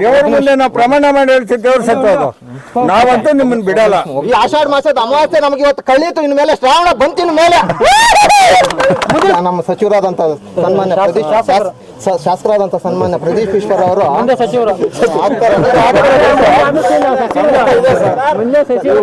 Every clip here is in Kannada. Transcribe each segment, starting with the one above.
ದೇವ್ರ ಮುಂದೆ ನಾವು ಪ್ರಮಾಣ ಮಾಡಿ ಹೇಳ್ತೀವಿ ದೇವ್ರ ಸತ್ತೋದು ನಾವಂತೂ ನಿಮ್ಮನ್ನ ಬಿಡಲ್ಲ. ಈ ಆಷಾಢ ಮಾಸದ ಅಮಾವಾಸ್ಯೆ ನಮ್ಗೆ ಇವತ್ತು ಕಳೀತು ಇನ್ ಮೇಲೆ ಶ್ರಾವಣ ಬಂತಿನ ಮೇಲೆ. ನಮ್ಮ ಸಚಿವರಾದಂತ ಸನ್ಮಾನ್ಯ ಶಾಸ್- ಸ- ಶಾಸಕರಾದಂತ ಸನ್ಮಾನ್ಯ ಪ್ರದೀಪ್ ಈಶ್ವರ್ ಅವರು. ಇರು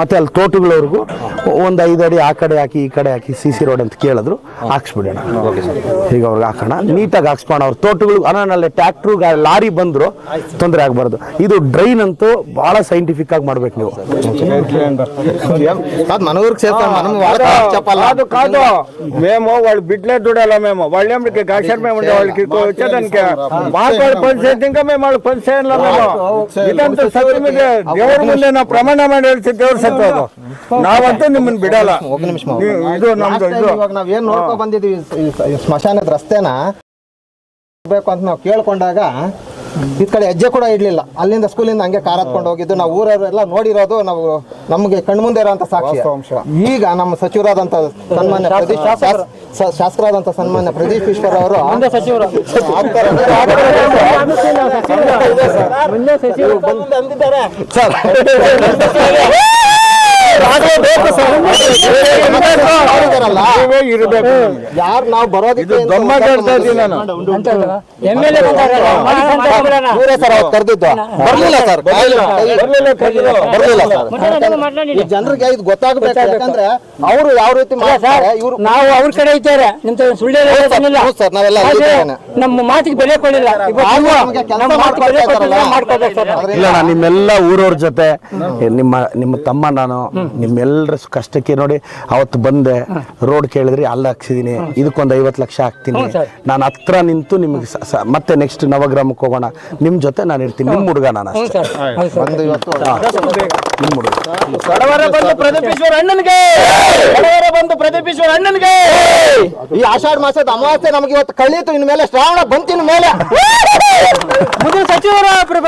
ಮತ್ತೆ ಅಲ್ಲಿ ತೋಟಗಳವ್ರಿಗೂ ಒಂದು ಐದು ಅಡಿ ಆ ಕಡೆ ಹಾಕಿ ಈ ಕಡೆ ಹಾಕಿ ಸಿ ಸಿ ರೋಡ್ ಅಂತ ಕೇಳಿದ್ರು ಹಾಕ್ಸ್ಬಿಡೋಣ. ಈಗ ಅವ್ರಿಗೆ ಹಾಕೋಣ. ನೀಟಾಗಿ ಹಾಕ್ಸ್ಕೋಣ ಅವ್ರ ತೋಟಗಳು ಅನ್ನಲ್ಲಿ ಟ್ಯಾಕ್ಟ್ರು ಲಾರಿ ಬಂದ್ರು ತೊಂದರೆ ಆಗಬಾರ್ದು. ಇದು ಡ್ರೈನ್ ಅಂತೂ ಭಾಳ ಸೈಂಟಿಫಿಕ್ ಆಗಿ ಮಾಡ್ಬೇಕು ನೀವು. ಬಿಡ್ಲೇ ದುಡಲ್ಲ ಮೇಮ್ ವಳ್ಳಿಕೆ ಗಾಶರ್ ಮೇಮ್. ಉಂಟೆ ಪಂಚಾಯತ್ ಪಂಚಾಯ ಇಲ್ಲ ಮೇಮ್. ಇದಂತ ಸದ್ರ ಮೇಲೆ ದೇವ್ರ ಮುಂದೆ ನಾವು ಪ್ರಮಾಣ ಮಾಡಿ ದೇವ್ರ ಸತ್ಯ ಅದು. ನಾವಂತೂ ನಿಮ್ಮನ್ನ ಬಿಡಲ್ಲ. ನೀವು- ಇದು ನಮ್ದು ಇವಾಗ ನಾವ್ ನೋಡ್ಕೊ ಬಂದಿದೀವಿ ಸ್ಮಶಾನದ ರಸ್ತೆನ ಬೇಕು ಅಂತ ನಾವು ಕೇಳ್ಕೊಂಡಾಗ ಈ ಕಡೆ ಹೆಜ್ಜೆ ಕೂಡ ಇಡ್ಲಿಲ್ಲ. ಅಲ್ಲಿಂದ ಸ್ಕೂಲಿಂದ ಹಂಗೆ ಕಾರ್ ಹತ್ಕೊಂಡು ಹೋಗಿದ್ದು. ನಾವು ಊರವರೆಲ್ಲ ನೋಡಿರೋದು ನಾವು ನಮ್ಗೆ ಕಣ್ಮುಂದೆ ಇರೋಂಥ ಸಾಕ್ಷಿ. ಈಗ ನಮ್ಮ ಸಚಿವರಾದಂತ ಸನ್ಮಾನ್ಯ ಪ್ರದೇಶ ಶಾಸಕರಾದಂತ ಸನ್ಮಾನ್ಯ ಪ್ರದೀಪ್ ಈಶ್ವರ್ ಅವರು ಸಚಿವರು. ਬੇਕਸੂਰ। ನೀವೇ ಇರಬೇಕು. ಯಾರು ನಾವು ಇದು ಬರೋದಕ್ಕೆ ದೊಮ್ಮ ಹೇಳ್ತಾ ಇದ್ದೀನಿ ನಾನು ಇವರೇ ಸರ್ ಅವ್ರು ಕರೆದಿದ್ದು. ಬರ್ಲಿಲ್ಲ ಸರ್. ಬರ್ಲಿಲ್ಲ. ಕರೆದ್ರು. ಬರ್ಲಿಲ್ಲ. ಸರ್. ಈ ಜನರಿಗೆ ಇದು ಗೊತ್ತಾಗಬೇಕು. ಯಾಕಂದ್ರೆ ಅವರು ಯಾವ ರೀತಿ ಮಾಡ್ತಾರೆ ಇವರು ನಾವು ಅವ್ರ ಕಡೆ ಇದ್ದಾರೆ ಸುಳ್ಳು ಹೇಳೋದೇನಿಲ್ಲ. ಸರ್, ನಾವೆಲ್ಲ ನಮ್ಮ ಮಾತಿಗೆ ಬೆಲೆ ಕೊಡಲಿಲ್ಲ. ಇಲ್ಲ ನಾನು ನಿಮ್ಮೆಲ್ಲ ಊರವ್ರ ಜೊತೆ ನಿಮ್ಮ ನಿಮ್ಮ ತಮ್ಮ ನಾನು ನಿಮ್ಮೆಲ್ಲರ ಕಷ್ಟಕ್ಕೆ ನೋಡಿ ಅವತ್ತು ಬಂದೆ. ರೋಡ್ ಕೇಳಿದ್ರಿ ಅಲ್ಲಿ ಹಾಕ್ಸಿದೀನಿ ಇದಕ್ಕೊಂದು ಐವತ್ತು ಲಕ್ಷ ಹಾಕ್ತೀನಿ. ನಾನು ಹತ್ರ ನಿಂತು ನಿಮಗೆ ಮತ್ತೆ ನೆಕ್ಸ್ಟ್ ನವಗ್ರಾಮಕ್ಕೆ ಹೋಗೋಣ. ನಿಮ್ ಜೊತೆ ನಾನು ಇರ್ತೀನಿ. ನಿಮ್ ಹುಡುಗ ನಾನು ಹುಡುಗ. ಬಂದು ಪ್ರದೀಪೇಶ್ವರ ಅಣ್ಣನಿಗೆ! ಬಡವರ ಬಂದು ಪ್ರದೀಪೇಶ್ವರ ಅಣ್ಣನಿಗೆ! ಈ ಆಷಾಢ ಮಾಸದ ಅಮಾವಾಸ್ಯೆ ನಮಗೆ ಇವತ್ತು ಕಳೀತು ಇನ್ಮೇಲೆ ಶ್ರಾವಣ ಬಂತಿನ ಮೇಲೆ ಮುಂದಿನ ಸಚಿವರ ಪ್ರದೀಪ್